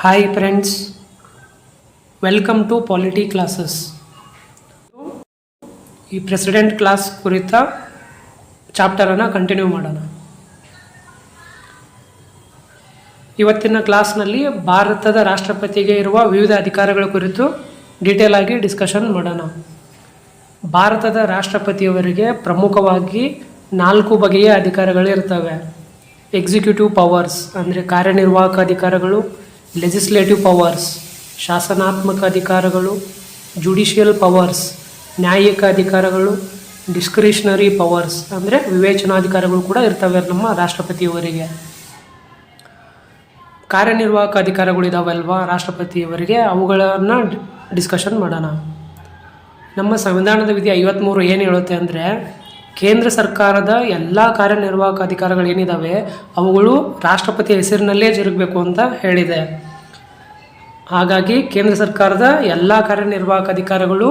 Hi friends welcome to polity classes ಈ president class ಕುರಿತ ಚಾಪ್ಟರನ್ನು ಕಂಟಿನ್ಯೂ ಮಾಡೋಣ. ಇವತ್ತಿನ ಕ್ಲಾಸ್ನಲ್ಲಿ ಭಾರತದ ರಾಷ್ಟ್ರಪತಿಗೆ ಇರುವ ವಿವಿಧ ಅಧಿಕಾರಗಳ ಕುರಿತು ಡೀಟೇಲ್ ಆಗಿ ಡಿಸ್ಕಷನ್ ಮಾಡೋಣ. ಭಾರತದ ರಾಷ್ಟ್ರಪತಿಯವರಿಗೆ ಪ್ರಮುಖವಾಗಿ ನಾಲ್ಕು ಬಗೆಯ ಅಧಿಕಾರಗಳು ಇರ್ತವೆ. ಎಕ್ಸಿಕ್ಯೂಟಿವ್ ಪವರ್ಸ್ ಅಂದರೆ ಕಾರ್ಯನಿರ್ವಾಹಕ ಅಧಿಕಾರಗಳು ಲೆಜಿಸ್ಲೇಟಿವ್ ಪವರ್ಸ್ ಶಾಸನಾತ್ಮಕ ಅಧಿಕಾರಗಳು ಜುಡಿಷಿಯಲ್ ಪವರ್ಸ್ ನ್ಯಾಯಿಕ ಅಧಿಕಾರಗಳು ಡಿಸ್ಕ್ರಿಷನರಿ ಪವರ್ಸ್ ಅಂದರೆ ವಿವೇಚನಾಧಿಕಾರಗಳು ಕೂಡ ಇರ್ತವೆ ನಮ್ಮ ರಾಷ್ಟ್ರಪತಿಯವರಿಗೆ. ಕಾರ್ಯನಿರ್ವಾಹಕ ಅಧಿಕಾರಗಳು ಇದಾವಲ್ವಾ ರಾಷ್ಟ್ರಪತಿಯವರಿಗೆ? ಅವುಗಳನ್ನು ಡಿಸ್ಕಷನ್ ಮಾಡೋಣ. ನಮ್ಮ ಸಂವಿಧಾನದ ವಿಧಿ ಐವತ್ತ್ಮೂರು ಏನು ಹೇಳುತ್ತೆ ಅಂದರೆ ಕೇಂದ್ರ ಸರ್ಕಾರದ ಎಲ್ಲ ಕಾರ್ಯನಿರ್ವಾಹಕ ಅಧಿಕಾರಗಳು ಏನಿದ್ದಾವೆ ಅವುಗಳು ರಾಷ್ಟ್ರಪತಿ ಹೆಸರಿನಲ್ಲೇ ಜರುಗಬೇಕು ಅಂತ ಹೇಳಿದೆ. ಹಾಗಾಗಿ ಕೇಂದ್ರ ಸರ್ಕಾರದ ಎಲ್ಲ ಕಾರ್ಯನಿರ್ವಾಹಕ ಅಧಿಕಾರಗಳು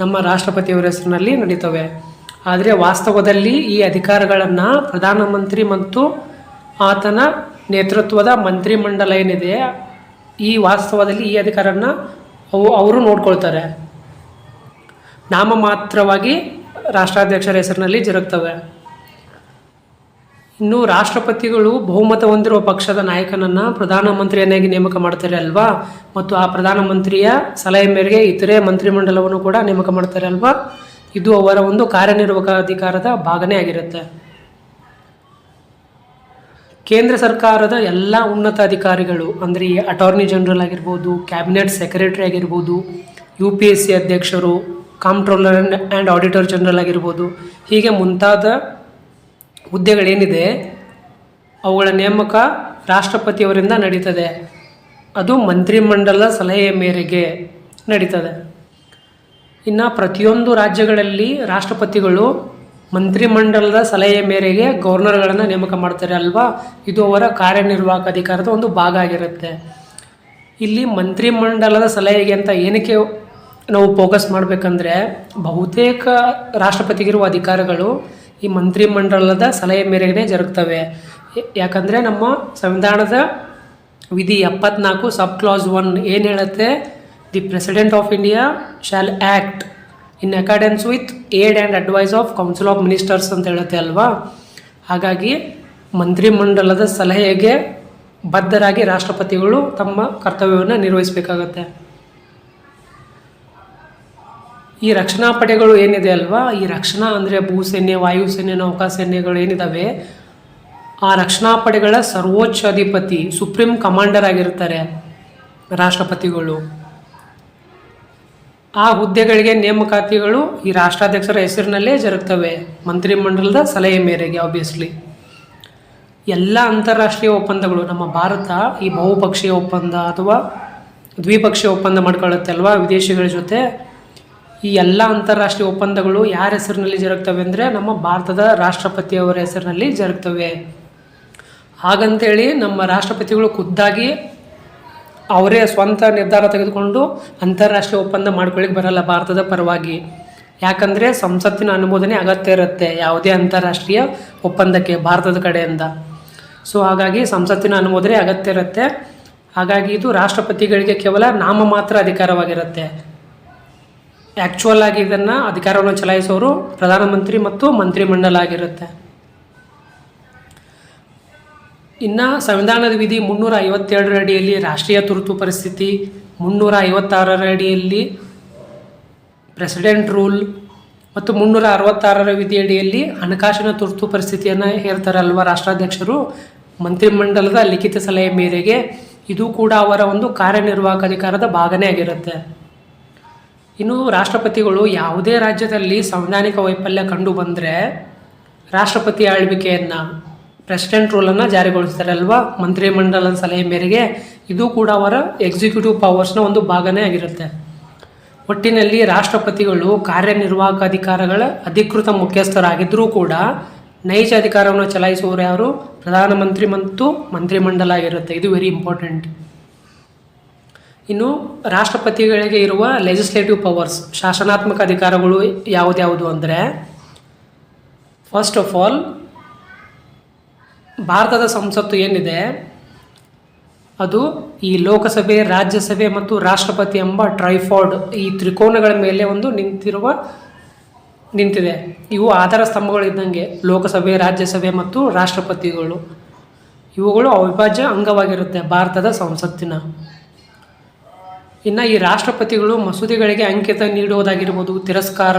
ನಮ್ಮ ರಾಷ್ಟ್ರಪತಿಯವರ ಹೆಸರಿನಲ್ಲಿ ನಡೀತವೆ. ಆದರೆ ವಾಸ್ತವದಲ್ಲಿ ಈ ಅಧಿಕಾರಗಳನ್ನು ಪ್ರಧಾನಮಂತ್ರಿ ಮತ್ತು ಆತನ ನೇತೃತ್ವದ ಮಂತ್ರಿಮಂಡಲ ಏನಿದೆ, ಈ ವಾಸ್ತವದಲ್ಲಿ ಈ ಅಧಿಕಾರನ ಅವು ಅವರು ನೋಡ್ಕೊಳ್ತಾರೆ. ನಾಮಮಾತ್ರವಾಗಿ ರಾಷ್ಟ್ರಾಧ್ಯಕ್ಷರ ಹೆಸರಿನಲ್ಲಿ ಜರುಗ್ತವೆ. ಇನ್ನು ರಾಷ್ಟ್ರಪತಿಗಳು ಬಹುಮತ ಹೊಂದಿರುವ ಪಕ್ಷದ ನಾಯಕನನ್ನು ಪ್ರಧಾನಮಂತ್ರಿಯನ್ನಾಗಿ ನೇಮಕ ಮಾಡ್ತಾರೆ ಅಲ್ವಾ? ಮತ್ತು ಆ ಪ್ರಧಾನಮಂತ್ರಿಯ ಸಲಹೆ ಮೇರೆಗೆ ಇತರೆ ಮಂತ್ರಿಮಂಡಲವನ್ನು ಕೂಡ ನೇಮಕ ಮಾಡ್ತಾರೆ ಅಲ್ವಾ? ಇದು ಅವರ ಒಂದು ಕಾರ್ಯನಿರ್ವಾಹಕ ಅಧಿಕಾರದ ಭಾಗನೇ ಆಗಿರುತ್ತೆ. ಕೇಂದ್ರ ಸರ್ಕಾರದ ಎಲ್ಲ ಉನ್ನತ ಅಧಿಕಾರಿಗಳು, ಅಂದರೆ ಈ ಅಟಾರ್ನಿ ಜನರಲ್ ಆಗಿರ್ಬೋದು ಕ್ಯಾಬಿನೆಟ್ ಸೆಕ್ರೆಟರಿ ಆಗಿರ್ಬೋದು ಯು ಪಿ ಎಸ್ ಸಿ ಅಧ್ಯಕ್ಷರು ಕಾಂಪ್ಟ್ರೋಲರ್ ಆ್ಯಂಡ್ ಆಡಿಟರ್ ಜನರಲ್ ಆಗಿರ್ಬೋದು. ಹೀಗೆ ಮುಂತಾದ ಹುದ್ದೆಗಳೇನಿದೆ, ಅವುಗಳ ನೇಮಕ ರಾಷ್ಟ್ರಪತಿಯವರಿಂದ ನಡೀತದೆ. ಅದು ಮಂತ್ರಿಮಂಡಲ ಸಲಹೆಯ ಮೇರೆಗೆ ನಡೀತದೆ. ಇನ್ನು ಪ್ರತಿಯೊಂದು ರಾಜ್ಯಗಳಲ್ಲಿ ರಾಷ್ಟ್ರಪತಿಗಳು ಮಂತ್ರಿಮಂಡಲದ ಸಲಹೆಯ ಮೇರೆಗೆ ಗವರ್ನರ್ಗಳನ್ನು ನೇಮಕ ಮಾಡ್ತಾರೆ ಅಲ್ವಾ? ಇದು ಅವರ ಕಾರ್ಯನಿರ್ವಾಹಕ ಅಧಿಕಾರದ ಒಂದು ಭಾಗ ಆಗಿರುತ್ತೆ. ಇಲ್ಲಿ ಮಂತ್ರಿಮಂಡಲದ ಸಲಹೆಗೆ ಅಂತ ಏನಕ್ಕೆ ನಾವು ಫೋಕಸ್ ಮಾಡಬೇಕಂದ್ರೆ ಬಹುತೇಕ ರಾಷ್ಟ್ರಪತಿಗಿರುವ ಅಧಿಕಾರಗಳು ಈ ಮಂತ್ರಿಮಂಡಲದ ಸಲಹೆ ಮೇರೆಗೆ ಜರುಗ್ತವೆ. ಯಾಕಂದರೆ ನಮ್ಮ ಸಂವಿಧಾನದ ವಿಧಿ ಎಪ್ಪತ್ನಾಲ್ಕು ಸಬ್ ಕ್ಲಾಸ್ ಒನ್ ಏನು ಹೇಳುತ್ತೆ? The president of India shall act in accordance with aid and advice of council of ministers ಅಂತ ಹೇಳುತ್ತೆ ಅಲ್ವಾ? ಹಾಗಾಗಿ ಮಂತ್ರಿಮಂಡಲದ ಸಲಹೆಗೆ ಬದ್ಧರಾಗಿ ರಾಷ್ಟ್ರಪತಿಗಳು ತಮ್ಮ ಕರ್ತವ್ಯವನ್ನು ನಿರ್ವಹಿಸಬೇಕಾಗತ್ತೆ. ಈ ರಕ್ಷಣಾ ಪಡೆಗಳು ಏನಿದೆ ಅಲ್ವಾ? ಈ ರಕ್ಷಣಾ ಅಂದರೆ ಭೂಸೇನೆ, ವಾಯುಸೇನೆ, ನೌಕಾಸೇನೆಗಳು ಏನಿದ್ದಾವೆ ಆ ರಕ್ಷಣಾ ಪಡೆಗಳ ಸರ್ವೋಚ್ಚ ಅಧಿಪತಿ ಸುಪ್ರೀಂ ಕಮಾಂಡರ್ ಆಗಿರ್ತಾರೆ ರಾಷ್ಟ್ರಪತಿಗಳು. ಆ ಹುದ್ದೆಗಳಿಗೆ ನೇಮಕಾತಿಗಳು ಈ ರಾಷ್ಟ್ರಾಧ್ಯಕ್ಷರ ಹೆಸರಿನಲ್ಲೇ ಜರುಗ್ತವೆ. ಮಂತ್ರಿಮಂಡಲದ ಸಲಹೆ ಮೇರೆಗೆ ಆಬ್ವಿಯಸ್ಲಿ ಎಲ್ಲ ಅಂತಾರಾಷ್ಟ್ರೀಯ ಒಪ್ಪಂದಗಳು, ನಮ್ಮ ಭಾರತ ಈ ಬಹುಪಕ್ಷೀಯ ಒಪ್ಪಂದ ಅಥವಾ ದ್ವಿಪಕ್ಷೀಯ ಒಪ್ಪಂದ ಮಾಡ್ಕೊಳ್ಳುತ್ತೆ ಅಲ್ವಾ ವಿದೇಶಿಗಳ ಜೊತೆ? ಈ ಎಲ್ಲ ಅಂತಾರಾಷ್ಟ್ರೀಯ ಒಪ್ಪಂದಗಳು ಯಾರ ಹೆಸರಿನಲ್ಲಿ ಜರುಗ್ತವೆ ಅಂದರೆ ನಮ್ಮ ಭಾರತದ ರಾಷ್ಟ್ರಪತಿಯವರ ಹೆಸರಿನಲ್ಲಿ ಜರುಗ್ತವೆ. ಹಾಗಂತೇಳಿ ನಮ್ಮ ರಾಷ್ಟ್ರಪತಿಗಳು ಖುದ್ದಾಗಿ ಅವರೇ ಸ್ವಂತ ನಿರ್ಧಾರ ತೆಗೆದುಕೊಂಡು ಅಂತಾರಾಷ್ಟ್ರೀಯ ಒಪ್ಪಂದ ಮಾಡ್ಕೊಳ್ಳಿಕ್ಕೆ ಬರಲ್ಲ ಭಾರತದ ಪರವಾಗಿ. ಯಾಕಂದರೆ ಸಂಸತ್ತಿನ ಅನುಮೋದನೆ ಅಗತ್ಯ ಇರುತ್ತೆ ಯಾವುದೇ ಅಂತಾರಾಷ್ಟ್ರೀಯ ಒಪ್ಪಂದಕ್ಕೆ ಭಾರತದ ಕಡೆಯಿಂದ. ಸೊ ಹಾಗಾಗಿ ಸಂಸತ್ತಿನ ಅನುಮೋದನೆ ಅಗತ್ಯ ಇರುತ್ತೆ. ಹಾಗಾಗಿ ಇದು ರಾಷ್ಟ್ರಪತಿಗಳಿಗೆ ಕೇವಲ ನಾಮ ಮಾತ್ರ ಅಧಿಕಾರವಾಗಿರುತ್ತೆ. ಆ್ಯಕ್ಚುಯಲ್ ಆಗಿ ಇದನ್ನು ಅಧಿಕಾರವನ್ನು ಚಲಾಯಿಸೋರು ಪ್ರಧಾನಮಂತ್ರಿ ಮತ್ತು ಮಂತ್ರಿಮಂಡಲ ಆಗಿರುತ್ತೆ. ಇನ್ನು ಸಂವಿಧಾನದ ವಿಧಿ ಮುನ್ನೂರ ಐವತ್ತೆರಡರ ಅಡಿಯಲ್ಲಿ ರಾಷ್ಟ್ರೀಯ ತುರ್ತು ಪರಿಸ್ಥಿತಿ ಮುನ್ನೂರ ಐವತ್ತಾರರ ಅಡಿಯಲ್ಲಿ ಪ್ರೆಸಿಡೆಂಟ್ ರೂಲ್ ಮತ್ತು ಮುನ್ನೂರ ಅರವತ್ತಾರರ ವಿಧಿಯಡಿಯಲ್ಲಿ ಹಣಕಾಸಿನ ತುರ್ತು ಪರಿಸ್ಥಿತಿಯನ್ನು ಹೇರ್ತಾರಲ್ವ ರಾಷ್ಟ್ರಾಧ್ಯಕ್ಷರು? ಮಂತ್ರಿಮಂಡಲದ ಲಿಖಿತ ಸಲಹೆ ಮೇರೆಗೆ ಇದು ಕೂಡ ಅವರ ಒಂದು ಕಾರ್ಯನಿರ್ವಾಹಕ ಅಧಿಕಾರದ ಭಾಗನೇ ಆಗಿರುತ್ತೆ. ಇನ್ನು ರಾಷ್ಟ್ರಪತಿಗಳು ಯಾವುದೇ ರಾಜ್ಯದಲ್ಲಿ ಸಂವಿಧಾನಿಕ ವೈಫಲ್ಯ ಕಂಡು ಬಂದರೆ ರಾಷ್ಟ್ರಪತಿ ಆಳ್ವಿಕೆಯನ್ನು ಪ್ರೆಸಿಡೆಂಟ್ ರೂಲನ್ನು ಜಾರಿಗೊಳಿಸ್ತಾರೆ ಅಲ್ವಾ ಮಂತ್ರಿಮಂಡಲದ ಸಲಹೆ ಮೇರೆಗೆ ಇದು ಕೂಡ ಅವರ ಎಕ್ಸಿಕ್ಯೂಟಿವ್ ಪವರ್ಸ್ನ ಒಂದು ಭಾಗನೇ ಆಗಿರುತ್ತೆ. ಒಟ್ಟಿನಲ್ಲಿ ರಾಷ್ಟ್ರಪತಿಗಳು ಕಾರ್ಯನಿರ್ವಾಹಕ ಅಧಿಕಾರಗಳ ಅಧಿಕೃತ ಮುಖ್ಯಸ್ಥರಾಗಿದ್ದರೂ ಕೂಡ ನೈಜ ಅಧಿಕಾರವನ್ನು ಚಲಾಯಿಸುವವರು ಯಾರು? ಪ್ರಧಾನಮಂತ್ರಿ ಮತ್ತು ಮಂತ್ರಿಮಂಡಲ ಆಗಿರುತ್ತೆ. ಇದು ವೆರಿ ಇಂಪಾರ್ಟೆಂಟ್ ಇನ್ನು ರಾಷ್ಟ್ರಪತಿಗಳಿಗೆ ಇರುವ ಲೆಜಿಸ್ಲೇಟಿವ್ ಪವರ್ಸ್ ಶಾಸನಾತ್ಮಕ ಅಧಿಕಾರಗಳು ಯಾವುದ್ಯಾವುದು ಅಂದರೆ ಫಸ್ಟ್ ಆಫ್ ಆಲ್ ಭಾರತದ ಸಂಸತ್ತು ಏನಿದೆ? ಅದು ಈ ಲೋಕಸಭೆ, ರಾಜ್ಯಸಭೆ ಮತ್ತು ರಾಷ್ಟ್ರಪತಿ ಎಂಬ ಟ್ರೈಫಾರ್ಡ್ ಈ ತ್ರಿಕೋನಗಳ ಮೇಲೆ ಒಂದು ನಿಂತಿರುವ, ನಿಂತಿದೆ. ಇವು ಆಧಾರ ಸ್ತಂಭಗಳಿದ್ದಂಗೆ ಲೋಕಸಭೆ, ರಾಜ್ಯಸಭೆ ಮತ್ತು ರಾಷ್ಟ್ರಪತಿಗಳು. ಇವುಗಳು ಅವಿಭಾಜ್ಯ ಅಂಗವಾಗಿರುತ್ತೆ ಭಾರತದ ಸಂಸತ್ತಿನ. ಇನ್ನು ಈ ರಾಷ್ಟ್ರಪತಿಗಳು ಮಸೂದೆಗಳಿಗೆ ಅಂಕಿತ ನೀಡುವುದಾಗಿರ್ಬೋದು, ತಿರಸ್ಕಾರ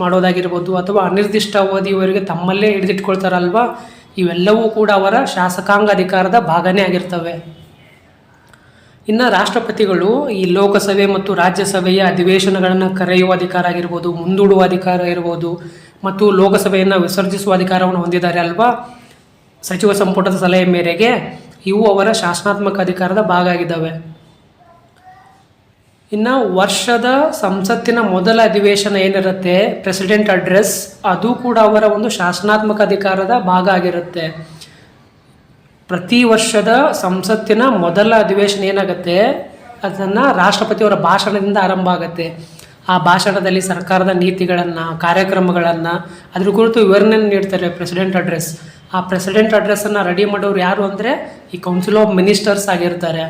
ಮಾಡೋದಾಗಿರ್ಬೋದು ಅಥವಾ ಅನಿರ್ದಿಷ್ಟ ಅವಧಿಯವರೆಗೆ ತಮ್ಮಲ್ಲೇ ಹಿಡಿದಿಟ್ಕೊಳ್ತಾರಲ್ವಾ? ಇವೆಲ್ಲವೂ ಕೂಡ ಅವರ ಶಾಸಕಾಂಗ ಅಧಿಕಾರದ ಭಾಗನೇ ಆಗಿರ್ತವೆ. ಇನ್ನು ರಾಷ್ಟ್ರಪತಿಗಳು ಈ ಲೋಕಸಭೆ ಮತ್ತು ರಾಜ್ಯಸಭೆಯ ಅಧಿವೇಶನಗಳನ್ನು ಕರೆಯುವ ಅಧಿಕಾರ ಆಗಿರ್ಬೋದು, ಮುಂದೂಡುವ ಅಧಿಕಾರ ಇರ್ಬೋದು ಮತ್ತು ಲೋಕಸಭೆಯನ್ನು ವಿಸರ್ಜಿಸುವ ಅಧಿಕಾರವನ್ನು ಹೊಂದಿದ್ದಾರೆ ಅಲ್ವಾ? ಸಚಿವ ಸಂಪುಟದ ಸಲಹೆ ಮೇರೆಗೆ ಇವು ಅವರ ಶಾಸನಾತ್ಮಕ ಅಧಿಕಾರದ ಭಾಗ ಆಗಿದ್ದಾವೆ. ಇನ್ನು ವರ್ಷದ ಸಂಸತ್ತಿನ ಮೊದಲ ಅಧಿವೇಶನ ಏನಿರುತ್ತೆ? ಪ್ರೆಸಿಡೆಂಟ್ ಅಡ್ರೆಸ್ ಅದು ಕೂಡ ಅವರ ಒಂದು ಶಾಸನಾತ್ಮಕ ಅಧಿಕಾರದ ಭಾಗ ಆಗಿರುತ್ತೆ. ಪ್ರತಿ ವರ್ಷದ ಸಂಸತ್ತಿನ ಮೊದಲ ಅಧಿವೇಶನ ಏನಾಗುತ್ತೆ? ಅದನ್ನು ರಾಷ್ಟ್ರಪತಿಯವರ ಭಾಷಣದಿಂದ ಆರಂಭ ಆಗುತ್ತೆ. ಆ ಭಾಷಣದಲ್ಲಿ ಸರ್ಕಾರದ ನೀತಿಗಳನ್ನು, ಕಾರ್ಯಕ್ರಮಗಳನ್ನು, ಅದ್ರ ಕುರಿತು ವಿವರಣೆ ನೀಡ್ತಾರೆ ಪ್ರೆಸಿಡೆಂಟ್ ಅಡ್ರೆಸ್ ಆ ಪ್ರೆಸಿಡೆಂಟ್ ಅಡ್ರೆಸ್ಸನ್ನು ರೆಡಿ ಮಾಡೋರು ಯಾರು ಅಂದರೆ ಈ ಕೌನ್ಸಿಲ್ ಆಫ್ ಮಿನಿಸ್ಟರ್ಸ್ ಆಗಿರ್ತಾರೆ.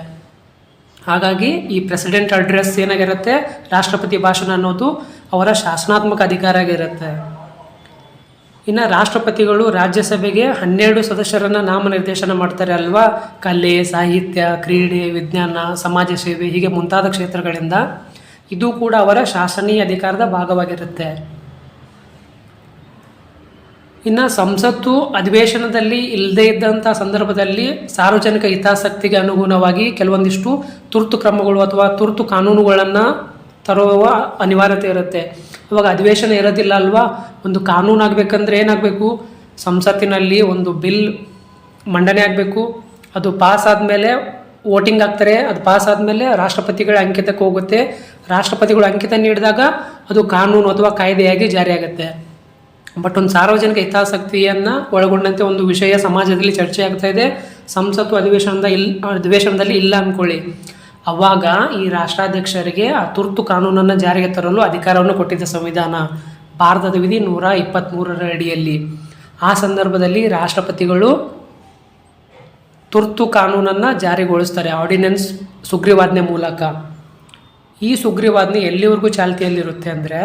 ಹಾಗಾಗಿ ಈ ಪ್ರೆಸಿಡೆಂಟ್ ಅಡ್ರೆಸ್ ಏನಾಗಿರುತ್ತೆ? ರಾಷ್ಟ್ರಪತಿ ಭಾಷಣ ಅನ್ನೋದು ಅವರ ಶಾಸನಾತ್ಮಕ ಅಧಿಕಾರ ಆಗಿರುತ್ತೆ. ಇನ್ನು ರಾಷ್ಟ್ರಪತಿಗಳು ರಾಜ್ಯಸಭೆಗೆ ಹನ್ನೆರಡು ಸದಸ್ಯರನ್ನು ನಾಮನಿರ್ದೇಶನ ಮಾಡ್ತಾರೆ ಅಲ್ವಾ? ಕಲೆ, ಸಾಹಿತ್ಯ, ಕ್ರೀಡೆ, ವಿಜ್ಞಾನ, ಸಮಾಜ ಸೇವೆ ಹೀಗೆ ಮುಂತಾದ ಕ್ಷೇತ್ರಗಳಿಂದ. ಇದು ಕೂಡ ಅವರ ಶಾಸನೀಯ ಅಧಿಕಾರದ ಭಾಗವಾಗಿರುತ್ತೆ. ಇನ್ನು ಸಂಸತ್ತು ಅಧಿವೇಶನದಲ್ಲಿ ಇಲ್ಲದೇ ಇದ್ದಂಥ ಸಂದರ್ಭದಲ್ಲಿ ಸಾರ್ವಜನಿಕ ಹಿತಾಸಕ್ತಿಗೆ ಅನುಗುಣವಾಗಿ ಕೆಲವೊಂದಿಷ್ಟು ತುರ್ತು ಕ್ರಮಗಳು ಅಥವಾ ತುರ್ತು ಕಾನೂನುಗಳನ್ನು ತರುವ ಅನಿವಾರ್ಯತೆ ಇರುತ್ತೆ. ಇವಾಗ ಅಧಿವೇಶನ ಇರೋದಿಲ್ಲ ಅಲ್ವಾ? ಒಂದು ಕಾನೂನು ಆಗಬೇಕಂದ್ರೆ ಏನಾಗಬೇಕು? ಸಂಸತ್ತಿನಲ್ಲಿ ಒಂದು ಬಿಲ್ ಮಂಡನೆ ಆಗಬೇಕು. ಅದು ಪಾಸ್ ಆದಮೇಲೆ ವೋಟಿಂಗ್ ಆಗ್ತಾರೆ. ಅದು ಪಾಸ್ ಆದಮೇಲೆ ರಾಷ್ಟ್ರಪತಿಗಳ ಅಂಕಿತಕ್ಕೆ ಹೋಗುತ್ತೆ. ರಾಷ್ಟ್ರಪತಿಗಳು ಅಂಕಿತ ನೀಡಿದಾಗ ಅದು ಕಾನೂನು ಅಥವಾ ಕಾಯ್ದೆಯಾಗಿ ಜಾರಿಯಾಗುತ್ತೆ. ಬಟ್ ಒಂದು ಸಾರ್ವಜನಿಕ ಹಿತಾಸಕ್ತಿಯನ್ನು ಒಳಗೊಂಡಂತೆ ಒಂದು ವಿಷಯ ಸಮಾಜದಲ್ಲಿ ಚರ್ಚೆ ಆಗ್ತಾ ಇದೆ. ಸಂಸತ್ತು ಅಧಿವೇಶನದ ಇಲ್ ಅಧಿವೇಶನದಲ್ಲಿ ಇಲ್ಲ ಅಂದ್ಕೊಳ್ಳಿ ಅವಾಗ ಈ ರಾಷ್ಟ್ರಾಧ್ಯಕ್ಷರಿಗೆ ಆ ತುರ್ತು ಕಾನೂನನ್ನು ಜಾರಿಗೆ ತರಲು ಅಧಿಕಾರವನ್ನು ಕೊಟ್ಟಿದ್ದ ಸಂವಿಧಾನ. ಭಾರತದ ವಿಧಿ ನೂರ ಇಪ್ಪತ್ತ್ಮೂರರ ಅಡಿಯಲ್ಲಿ. ಆ ಸಂದರ್ಭದಲ್ಲಿ ರಾಷ್ಟ್ರಪತಿಗಳು ತುರ್ತು ಕಾನೂನನ್ನು ಜಾರಿಗೊಳಿಸ್ತಾರೆ ಆರ್ಡಿನೆನ್ಸ್ ಸುಗ್ರೀವಾಜ್ಞೆ ಮೂಲಕ. ಈ ಸುಗ್ರೀವಾಜ್ಞೆ ಎಲ್ಲಿವರೆಗೂ ಚಾಲ್ತಿಯಲ್ಲಿರುತ್ತೆ ಅಂದರೆ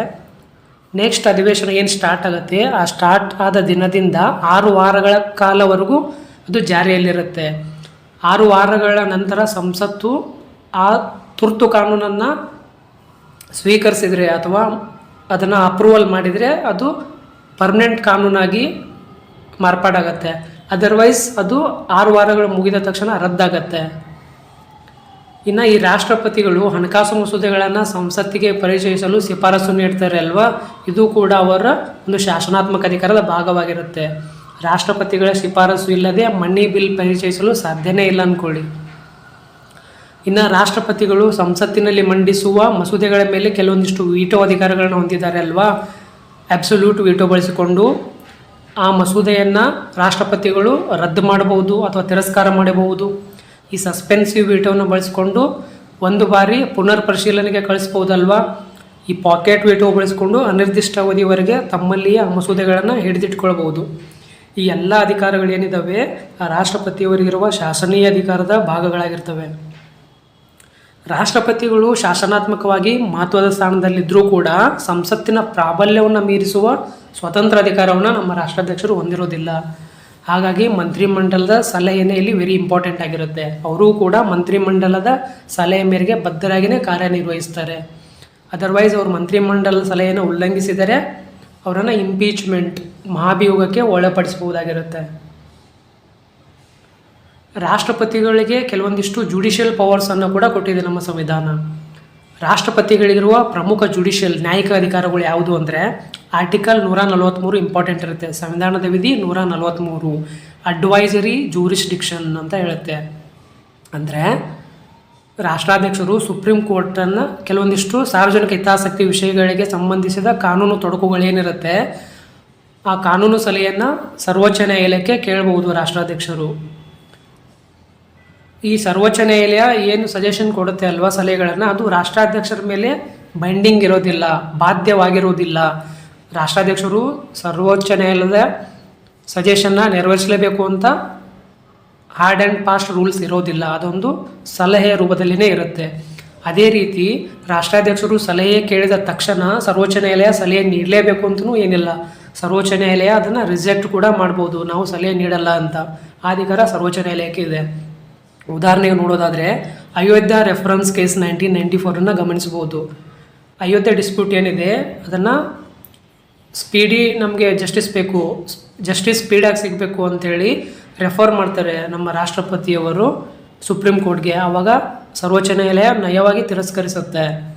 ನೆಕ್ಸ್ಟ್ ಅಧಿವೇಶನ ಏನು ಸ್ಟಾರ್ಟ್ ಆಗುತ್ತೆ? ಆ ಸ್ಟಾರ್ಟ್ ಆದ ದಿನದಿಂದ ಆರು ವಾರಗಳ ಕಾಲವರೆಗೂ ಅದು ಜಾರಿಯಲ್ಲಿರುತ್ತೆ. ಆರು ವಾರಗಳ ನಂತರ ಸಂಸತ್ತು ಆ ತುರ್ತು ಕಾನೂನನ್ನು ಸ್ವೀಕರಿಸಿದರೆ ಅಥವಾ ಅದನ್ನು ಅಪ್ರೂವಲ್ ಮಾಡಿದರೆ ಅದು ಪರ್ಮನೆಂಟ್ ಕಾನೂನಾಗಿ ಮಾರ್ಪಾಡಾಗತ್ತೆ. ಅದರ್ವೈಸ್ ಅದು ಆರು ವಾರಗಳು ಮುಗಿದ ತಕ್ಷಣ ರದ್ದಾಗತ್ತೆ. ಇನ್ನು ಈ ರಾಷ್ಟ್ರಪತಿಗಳು ಹಣಕಾಸು ಮಸೂದೆಗಳನ್ನು ಸಂಸತ್ತಿಗೆ ಪರಿಚಯಿಸಲು ಶಿಫಾರಸು ನೀಡ್ತಾರೆ ಅಲ್ವಾ? ಇದು ಕೂಡ ಅವರ ಒಂದು ಶಾಸನಾತ್ಮಕ ಅಧಿಕಾರದ ಭಾಗವಾಗಿರುತ್ತೆ. ರಾಷ್ಟ್ರಪತಿಗಳ ಶಿಫಾರಸು ಇಲ್ಲದೆ ಮನಿ ಬಿಲ್ ಪರಿಚಯಿಸಲು ಸಾಧ್ಯನೇ ಇಲ್ಲ ಅಂದ್ಕೊಳ್ಳಿ ಇನ್ನು ರಾಷ್ಟ್ರಪತಿಗಳು ಸಂಸತ್ತಿನಲ್ಲಿ ಮಂಡಿಸುವ ಮಸೂದೆಗಳ ಮೇಲೆ ಕೆಲವೊಂದಿಷ್ಟು ವೀಟೋ ಅಧಿಕಾರಗಳನ್ನು ಹೊಂದಿದ್ದಾರೆ ಅಲ್ವಾ? ಅಬ್ಸಲ್ಯೂಟ್ ವೀಟೋ ಬಳಸಿಕೊಂಡು ಆ ಮಸೂದೆಯನ್ನು ರಾಷ್ಟ್ರಪತಿಗಳು ರದ್ದು ಮಾಡಬಹುದು ಅಥವಾ ತಿರಸ್ಕಾರ ಮಾಡಬಹುದು. ಈ ಸಸ್ಪೆನ್ಸಿವ್ ವೀಟೋವನ್ನು ಬಳಸಿಕೊಂಡು ಒಂದು ಬಾರಿ ಪುನರ್ ಪರಿಶೀಲನೆಗೆ ಕಳಿಸ್ಬೋದಲ್ವಾ? ಈ ಪಾಕೆಟ್ ವೀಟೋ ಬಳಸಿಕೊಂಡು ಅನಿರ್ದಿಷ್ಟ ಅವಧಿವರೆಗೆ ತಮ್ಮಲ್ಲಿಯೇ ಆ ಮಸೂದೆಗಳನ್ನು ಹಿಡಿದಿಟ್ಕೊಳ್ಬೋದು ಈ ಎಲ್ಲ ಅಧಿಕಾರಗಳೇನಿದ್ದಾವೆ ಆ ರಾಷ್ಟ್ರಪತಿಯವರಿಗಿರುವ ಶಾಸನೀಯ ಅಧಿಕಾರದ ಭಾಗಗಳಾಗಿರ್ತವೆ. ರಾಷ್ಟ್ರಪತಿಗಳು ಶಾಸನಾತ್ಮಕವಾಗಿ ಮಹತ್ವದ ಸ್ಥಾನದಲ್ಲಿದ್ದರೂ ಕೂಡ ಸಂಸತ್ತಿನ ಪ್ರಾಬಲ್ಯವನ್ನು ಮೀರಿಸುವ ಸ್ವತಂತ್ರ ಅಧಿಕಾರವನ್ನು ನಮ್ಮ ರಾಷ್ಟ್ರಾಧ್ಯಕ್ಷರು ಹೊಂದಿರೋದಿಲ್ಲ. ಹಾಗಾಗಿ ಮಂತ್ರಿಮಂಡಲದ ಸಲಹೆನೇ ಇಲ್ಲಿ ವೆರಿ ಇಂಪಾರ್ಟೆಂಟ್ ಆಗಿರುತ್ತೆ. ಅವರು ಕೂಡ ಮಂತ್ರಿಮಂಡಲದ ಸಲಹೆ ಮೇರೆಗೆ ಬದ್ಧರಾಗಿಯೇ ಕಾರ್ಯನಿರ್ವಹಿಸ್ತಾರೆ. ಅದರ್ವೈಸ್ ಅವರು ಮಂತ್ರಿಮಂಡಲದ ಸಲಹೆಯನ್ನು ಉಲ್ಲಂಘಿಸಿದರೆ ಅವರನ್ನು ಇಂಪೀಚ್ಮೆಂಟ್ ಮಹಾಭಿಯೋಗಕ್ಕೆ ಒಳಪಡಿಸಬಹುದಾಗಿರುತ್ತೆ. ರಾಷ್ಟ್ರಪತಿಗಳಿಗೆ ಕೆಲವೊಂದಿಷ್ಟು ಜುಡಿಷಿಯಲ್ ಪವರ್ಸನ್ನು ಕೂಡ ಕೊಟ್ಟಿದೆ ನಮ್ಮ ಸಂವಿಧಾನ. ರಾಷ್ಟ್ರಪತಿಗಳಿಗಿರುವ ಪ್ರಮುಖ ಜುಡಿಷಿಯಲ್ ನ್ಯಾಯಿಕ ಅಧಿಕಾರಗಳು ಯಾವುದು ಅಂದರೆ ಆರ್ಟಿಕಲ್ ನೂರ ನಲವತ್ತ್ಮೂರು ಇಂಪಾರ್ಟೆಂಟ್ ಇರುತ್ತೆ. ಸಂವಿಧಾನದ ವಿಧಿ ನೂರ ನಲವತ್ತ್ಮೂರು ಅಡ್ವೈಸರಿ ಜೂರಿಸ್ಡಿಕ್ಷನ್ ಅಂತ ಹೇಳುತ್ತೆ. ಅಂದರೆ ರಾಷ್ಟ್ರಾಧ್ಯಕ್ಷರು ಸುಪ್ರೀಂ ಕೋರ್ಟನ್ನು ಕೆಲವೊಂದಿಷ್ಟು ಸಾರ್ವಜನಿಕ ಹಿತಾಸಕ್ತಿ ವಿಷಯಗಳಿಗೆ ಸಂಬಂಧಿಸಿದ ಕಾನೂನು ತೊಡಕುಗಳೇನಿರುತ್ತೆ, ಆ ಕಾನೂನು ಸಲಹೆಯನ್ನು ಸರ್ವೋಚ್ಚ ನ್ಯಾಯಾಲಯಕ್ಕೆ ಕೇಳಬಹುದು ರಾಷ್ಟ್ರಾಧ್ಯಕ್ಷರು. ಈ ಸರ್ವೋಚ್ಚ ನ್ಯಾಯಾಲಯ ಏನು ಸಜೆಷನ್ ಕೊಡುತ್ತೆ ಅಲ್ವಾ ಸಲಹೆಗಳನ್ನು, ಅದು ರಾಷ್ಟ್ರಾಧ್ಯಕ್ಷರ ಮೇಲೆ ಬೈಂಡಿಂಗ್ ಇರೋದಿಲ್ಲ, ಬಾಧ್ಯವಾಗಿರೋದಿಲ್ಲ. ರಾಷ್ಟ್ರಾಧ್ಯಕ್ಷರು ಸರ್ವೋಚ್ಚ ನ್ಯಾಯಾಲಯದ ಸಜೆಷನ್ನ ನೆರವೇರಿಸಲೇಬೇಕು ಅಂತ ಹಾರ್ಡ್ ಆ್ಯಂಡ್ ಫಾಸ್ಟ್ ರೂಲ್ಸ್ ಇರೋದಿಲ್ಲ. ಅದೊಂದು ಸಲಹೆಯ ರೂಪದಲ್ಲಿನೇ ಇರುತ್ತೆ. ಅದೇ ರೀತಿ ರಾಷ್ಟ್ರಾಧ್ಯಕ್ಷರು ಸಲಹೆ ಕೇಳಿದ ತಕ್ಷಣ ಸರ್ವೋಚ್ಚ ನ್ಯಾಯಾಲಯ ಸಲಹೆ ನೀಡಲೇಬೇಕು ಅಂತಲೂ ಏನಿಲ್ಲ. ಸರ್ವೋಚ್ಚ ನ್ಯಾಯಾಲಯ ಅದನ್ನು ರಿಜೆಕ್ಟ್ ಕೂಡ ಮಾಡ್ಬೋದು. ನಾವು ಸಲಹೆ ನೀಡಲ್ಲ ಅಂತ. ಅಧಿಕಾರ ಸರ್ವೋಚ್ಚ ನ್ಯಾಯಾಲಯಕ್ಕೆ ಇದೆ. ಉದಾಹರಣೆಗೆ ನೋಡೋದಾದರೆ, Ayodhya reference case nineteen ninety ಫೋರನ್ನು ಗಮನಿಸ್ಬೋದು ಅಯೋಧ್ಯೆ ಡಿಸ್ಪ್ಯೂಟ್ ಏನಿದೆ, ಅದನ್ನು ಸ್ಪೀಡಿ ನಮಗೆ ಜಸ್ಟಿಸ್ ಬೇಕು ಜಸ್ಟಿಸ್ ಸ್ಪೀಡಾಗಿ ಸಿಗಬೇಕು ಅಂತೇಳಿ ರೆಫರ್ ಮಾಡ್ತಾರೆ ನಮ್ಮ ರಾಷ್ಟ್ರಪತಿಯವರು ಸುಪ್ರೀಂ ಕೋರ್ಟ್ಗೆ ಆವಾಗ ಸರ್ವೋಚ್ಚ ನ್ಯಾಯಾಲಯ ನಯವಾಗಿ ತಿರಸ್ಕರಿಸುತ್ತೆ.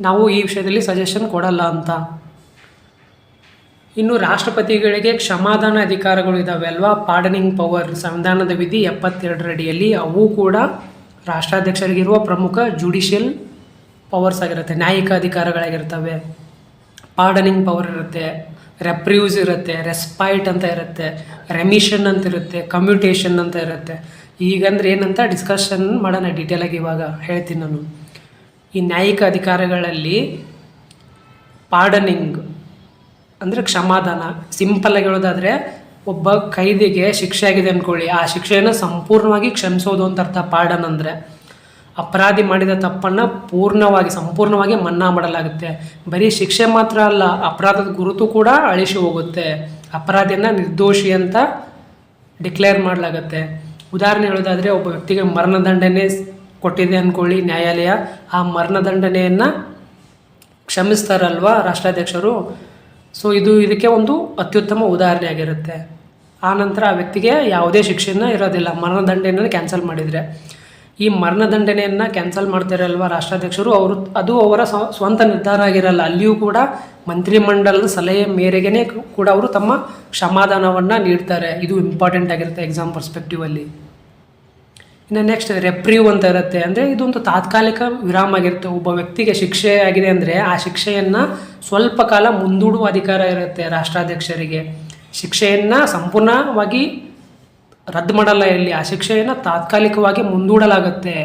ನಾವು ಈ ವಿಷಯದಲ್ಲಿ ಸಜೆಷನ್ ಕೊಡಲ್ಲ ಅಂತ. ಇನ್ನು ರಾಷ್ಟ್ರಪತಿಗಳಿಗೆ ಕ್ಷಮಾದಾನ ಅಧಿಕಾರಗಳು ಇದ್ದಾವೆ ಅಲ್ವಾ? ಪಾರ್ಡನಿಂಗ್ ಪವರ್ ಸಂವಿಧಾನದ ವಿಧಿ ಎಪ್ಪತ್ತೆರಡರ ಅಡಿಯಲ್ಲಿ ಅವು ಕೂಡ ರಾಷ್ಟ್ರಾಧ್ಯಕ್ಷರಿಗಿರುವ ಪ್ರಮುಖ ಜುಡಿಷಿಯಲ್ ಪವರ್ಸ್ ಆಗಿರುತ್ತೆ. ನ್ಯಾಯಿಕ ಅಧಿಕಾರಗಳಾಗಿರ್ತವೆ. ಪಾರ್ಡನಿಂಗ್ ಪವರ್ ಇರುತ್ತೆ ರೆಪ್ರ್ಯೂಸ್ ಇರುತ್ತೆ ರೆಸ್ಪೈಟ್ ಅಂತ ಇರುತ್ತೆ ರೆಮಿಷನ್ ಅಂತ ಇರುತ್ತೆ ಕಮ್ಯುಟೇಷನ್ ಅಂತ ಇರುತ್ತೆ. ಈಗಂದ್ರೆ ಏನಂತ ಡಿಸ್ಕಷನ್ ಮಾಡೋಣ ಡೀಟೇಲಾಗಿ ಇವಾಗ ಹೇಳ್ತೀನಿ ನಾನು. ಈ ನ್ಯಾಯಿಕ ಅಧಿಕಾರಗಳಲ್ಲಿ ಪಾರ್ಡನಿಂಗ್ ಅಂದರೆ ಕ್ಷಮಾದಾನ ಸಿಂಪಲ್ಲಾಗಿ ಹೇಳೋದಾದರೆ ಒಬ್ಬ ಕೈದಿಗೆ ಶಿಕ್ಷೆ ಆಗಿದೆ ಅಂದ್ಕೊಳ್ಳಿ ಆ ಶಿಕ್ಷೆಯನ್ನು ಸಂಪೂರ್ಣವಾಗಿ ಕ್ಷಮಿಸೋದು ಅಂತ ಅರ್ಥ ಪಾರ್ಡನ್ ಅಂದರೆ. ಅಪರಾಧಿ ಮಾಡಿದ ತಪ್ಪನ್ನು ಪೂರ್ಣವಾಗಿ, ಸಂಪೂರ್ಣವಾಗಿ ಮನ್ನಾ ಮಾಡಲಾಗುತ್ತೆ. ಬರೀ ಶಿಕ್ಷೆ ಮಾತ್ರ ಅಲ್ಲ, ಅಪರಾಧದ ಗುರುತು ಕೂಡ ಅಳಿಸಿ ಹೋಗುತ್ತೆ. ಅಪರಾಧಿಯನ್ನು ನಿರ್ದೋಷಿ ಅಂತ ಡಿಕ್ಲೇರ್ ಮಾಡಲಾಗುತ್ತೆ. ಉದಾಹರಣೆ ಹೇಳೋದಾದರೆ, ಒಬ್ಬ ವ್ಯಕ್ತಿಗೆ ಮರಣದಂಡನೆ ಕೊಟ್ಟಿದೆ ಅಂದ್ಕೊಳ್ಳಿ ನ್ಯಾಯಾಲಯ. ಆ ಮರಣದಂಡನೆಯನ್ನು ಕ್ಷಮಿಸ್ತಾರಲ್ವಾ ರಾಷ್ಟ್ರಾಧ್ಯಕ್ಷರು? ಸೊ ಇದು ಇದಕ್ಕೆ ಒಂದು ಅತ್ಯುತ್ತಮ ಉದಾಹರಣೆ ಆಗಿರುತ್ತೆ. ಆ ನಂತರ ಆ ವ್ಯಕ್ತಿಗೆ ಯಾವುದೇ ಶಿಕ್ಷೆಯನ್ನು ಇರೋದಿಲ್ಲ. ಮರಣದಂಡೆಯನ್ನು ಕ್ಯಾನ್ಸಲ್ ಮಾಡಿದರೆ. ಈ ಮರಣದಂಡನೆಯನ್ನು ಕ್ಯಾನ್ಸಲ್ ಮಾಡ್ತಾರಲ್ವ ರಾಷ್ಟ್ರಾಧ್ಯಕ್ಷರು? ಅವರು ಅದು ಅವರ ಸ್ವಂತ ನಿರ್ಧಾರ ಆಗಿರಲ್ಲ. ಅಲ್ಲಿಯೂ ಕೂಡ ಮಂತ್ರಿಮಂಡಲದ ಸಲಹೆ ಮೇರೆಗೆ ಕೂಡ ಅವರು ತಮ್ಮ ಕ್ಷಮಾದಾನವನ್ನು ನೀಡ್ತಾರೆ. ಇದು ಇಂಪಾರ್ಟೆಂಟ್ ಆಗಿರುತ್ತೆ ಎಕ್ಸಾಮ್ ಪರ್ಸ್ಪೆಕ್ಟಿವಲ್ಲಿ ಇನ್ನು ನೆಕ್ಸ್ಟ್ ರೆಪ್ರಿವ್ ಅಂತ ಇರುತ್ತೆ. ಅಂದರೆ ಇದೊಂದು ತಾತ್ಕಾಲಿಕ ವಿರಾಮ ಆಗಿರುತ್ತೆ. ಒಬ್ಬ ವ್ಯಕ್ತಿಗೆ ಶಿಕ್ಷೆ ಆಗಿದೆ ಅಂದರೆ ಆ ಶಿಕ್ಷೆಯನ್ನು ಸ್ವಲ್ಪ ಕಾಲ ಮುಂದೂಡುವ ಅಧಿಕಾರ ಇರುತ್ತೆ ರಾಷ್ಟ್ರಾಧ್ಯಕ್ಷರಿಗೆ. ಶಿಕ್ಷೆಯನ್ನು ಸಂಪೂರ್ಣವಾಗಿ ರದ್ದು ಮಾಡಲ್ಲ ಇಲ್ಲಿ. ಆ ಶಿಕ್ಷೆಯನ್ನು ತಾತ್ಕಾಲಿಕವಾಗಿ ಮುಂದೂಡಲಾಗುತ್ತೆ.